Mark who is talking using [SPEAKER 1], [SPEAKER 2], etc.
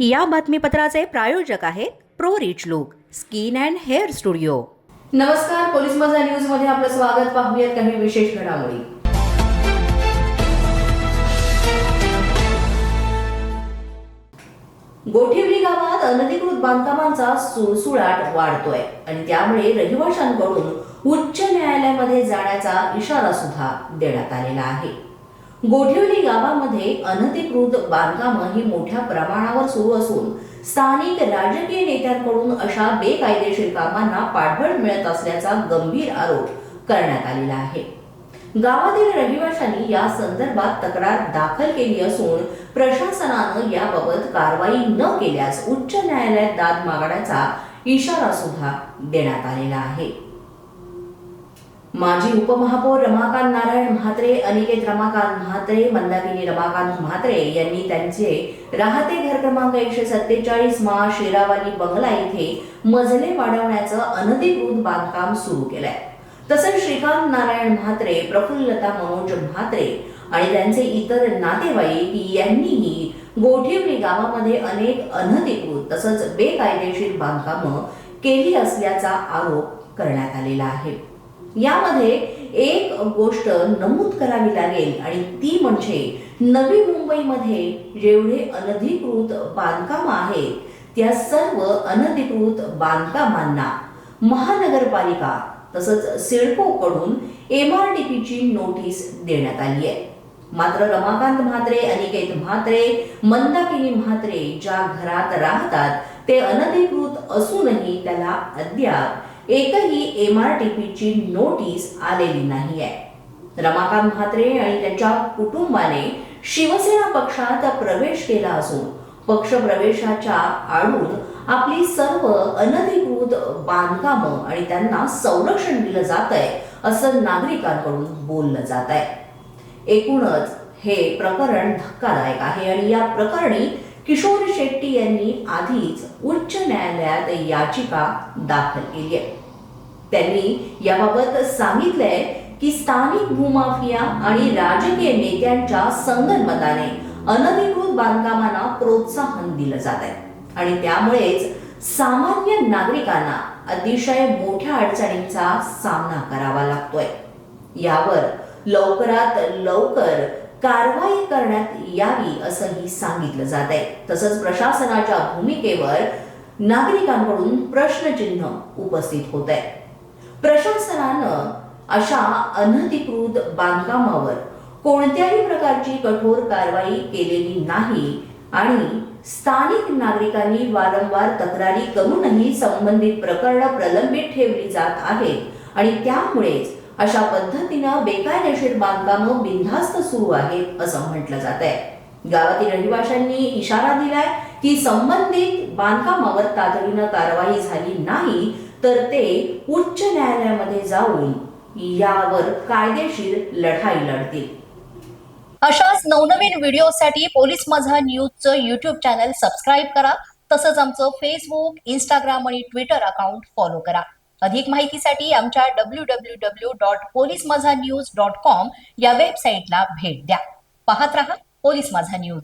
[SPEAKER 1] या बातमीपत्राचे प्रायोजक आहेत pro rich look skin and hair studio.
[SPEAKER 2] नमस्कार पोलीस मजा न्यूजमध्ये आपलं स्वागत. पाहूयात काही विशेष घडामोडी. गोठिवली गावात अनधिकृत बांधकामांचा सुळसुळाट वाढतोय आणि त्यामुळे रहिवाशांकडून उच्च न्यायालयामध्ये जाण्याचा इशारा सुद्धा देण्यात आलेला आहे. गोठिवली गावामध्ये अनधिकृत बांधकामं ही मोठ्या प्रमाणावर सुरू असून स्थानिक राजकीय नेत्यांकडून अशा बेकायदेशीर कामांना पाठबळ मिळत असल्याचा गंभीर आरोप करण्यात आलेला आहे. गावातील रहिवाशांनी या संदर्भात तक्रार दाखल केली असून प्रशासनानं याबाबत कारवाई न केल्यास उच्च न्यायालयात दाद मागण्याचा इशारा सुद्धा देण्यात आलेला आहे. माजी उपमहापौर रमाकांत नारायण म्हात्रे अनिकेत रमाकांत म्हात्रे मंदाकिनी रमाकांत म्हात्रे यांनी त्यांचे राहते घर क्रमांक एकशे सत्तेचाळीस मा शेरावाली बंगला येथे मजले वाढवण्याचं अनधिकृत बांधकाम सुरू केलंय. तसंच श्रीकांत नारायण म्हात्रे प्रफुल्लता मनोज म्हात्रे आणि त्यांचे इतर नातेवाईक यांनीही गोठिवली गावामध्ये अनेक अनधिकृत तसंच बेकायदेशीर बांधकामं केली असल्याचा आरोप करण्यात आलेला आहे. यामध्ये एक गोष्ट नमूद करावी लागेल आणि ती म्हणजे नवी मुंबईमध्ये जेवढे अनधिकृत बांधकाम आहेत त्या सर्व अनधिकृत बांधकामांना महानगरपालिका तसंच सिडकोकडून एम आर टी पीची नोटीस देण्यात आली आहे. मात्र रमाकांत म्हात्रे अनिकेत म्हात्रे मंदाकिनी म्हात्रे ज्या घरात राहतात ते अनधिकृत असूनही त्याला अद्याप एकही एम आर टी पीची नोटीस आलेली नाही आहे रमाकांत म्हात्रे आणि त्यांच्या कुटुंबाने शिवसेना पक्षात प्रवेश केला असून पक्ष प्रवेशाच्या आडून आपली सर्व अनधिकृत बांधकामं आणि त्यांना संरक्षण दिलं जात आहे असं नागरिकांकडून बोललं जात आहे एकूणच हे प्रकरण धक्कादायक आहे आणि या प्रकरणी किशोर शेट्टी यांनी आधीच उच्च न्यायालयात याचिका दाखल केली आहे. त्यांनी याबाबत सांगितलंय की स्थानिक भूमाफिया आणि राजकीय नेत्यांच्या संगनमताने अनधिकृत बांधकामांना प्रोत्साहन दिलं जात आहे आणि त्यामुळेच सामान्य नागरिकांना अतिशय मोठ्या अडचणींचा सामना करावा लागतोय. यावर लवकरात लवकर कारवाई करण्यात यावी असंही सांगितलं जात आहे तसंच प्रशासनाच्या भूमिकेवर नागरिकांकडून प्रश्नचिन्ह उपस्थित होत आहे प्रशासनानं अशा अनधिकृत बांधकामावर कोणत्याही प्रकारची कठोर कारवाई केलेली नाही आणि स्थानिक नागरिकांनी वारंवार तक्रारी करूनही संबंधित प्रकरणं प्रलंबित ठेवली जात आहेत आणि त्यामुळेच अशा पद्धतीनं बेकायदेशीर बांधकामं बिनधास्त सुरू आहेत असं म्हटलं जात आहे. गावातील रहिवाशांनी इशारा दिलाय की संबंधित बांधकामावर तातडीनं कारवाई झाली नाही तर ते उच्च न्यायालयामध्ये जाऊन यावर कायदेशीर लढाई लढतील.
[SPEAKER 3] अशाच नवनवीन व्हिडिओसाठी पोलीस माझा न्यूजचं युट्यूब चॅनल सबस्क्राईब करा. तसंच आमचं फेसबुक इंस्टाग्राम आणि ट्विटर अकाउंट फॉलो करा. अधिक माहितीसाठी आमच्या W W W dot police Majha news dot com या वेबसाईटला भेट द्या. पाहत रहा पोलीस माझा न्यूज.